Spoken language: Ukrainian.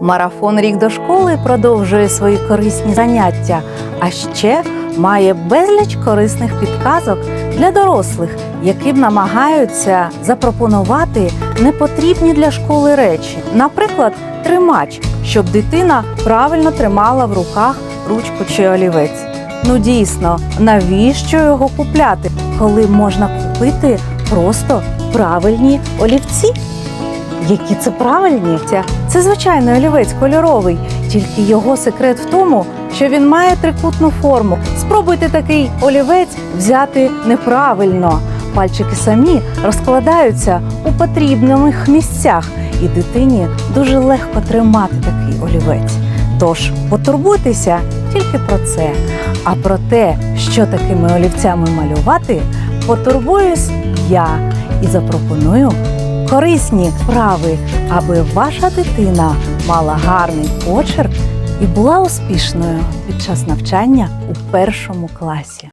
Марафон Рік до школи продовжує свої корисні заняття, а ще має безліч корисних підказок для дорослих, які б намагаються запропонувати непотрібні для школи речі. Наприклад, тримач, щоб дитина правильно тримала в руках ручку чи олівець. Ну дійсно, навіщо його купляти, коли можна купити просто правильні олівці? Які це правильні? Це, звичайний олівець кольоровий, тільки його секрет в тому, що він має трикутну форму. Спробуйте такий олівець взяти неправильно. Пальчики самі розкладаються у потрібних місцях, і дитині дуже легко тримати такий олівець. Тож потурбуйтеся тільки про це. А про те, що такими олівцями малювати, потурбуюсь я і запропоную корисні вправи, аби ваша дитина мала гарний почерк і була успішною під час навчання у першому класі.